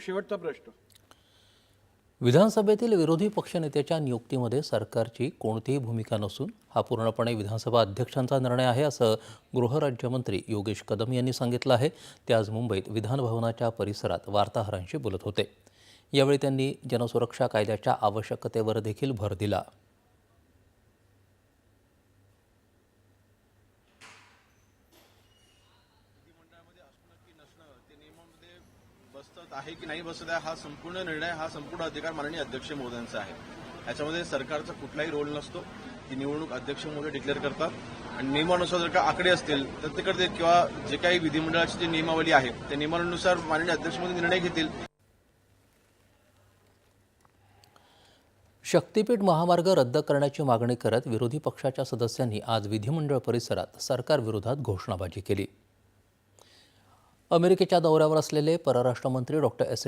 शेवटचा प्रश्न. विधानसभेतील विरोधी पक्षनेत्याच्या नियुक्तीमध्ये सरकारची कोणतीही भूमिका नसून हा पूर्णपणे विधानसभा अध्यक्षांचा निर्णय आहे असं गृहराज्यमंत्री योगेश कदम यांनी सांगितलं आहे. ते आज मुंबईत विधानभवनाच्या परिसरात वार्ताहरांशी बोलत होते. यावेळी त्यांनी जनसुरक्षा कायद्याच्या आवश्यकतेवर देखील भर दिला. बसत आहे की नाही बसत आहे हा संपूर्ण निर्णय हा संपूर्ण अधिकार माननीय अध्यक्ष महोदयांचा आहे. याच्यामध्ये सरकारचा कुठलाही रोल नसतो. ती निवडणूक अध्यक्ष मोदी डिक्लेअर करतात. आणि नियमानुसार जर का आकडे असतील तर ते करतील किंवा जे काही विधिमंडळाची जी नियमावली आहे त्या नियमानुसार माननीय अध्यक्ष मोदी निर्णय घेतील. शक्तीपीठ महामार्ग रद्द करण्याची मागणी करत विरोधी पक्षाच्या सदस्यांनी आज विधिमंडळ परिसरात सरकारविरोधात घोषणाबाजी केली. अमेरिकेच्या दौऱ्यावर असलेले परराष्ट्र मंत्री डॉक्टर एस.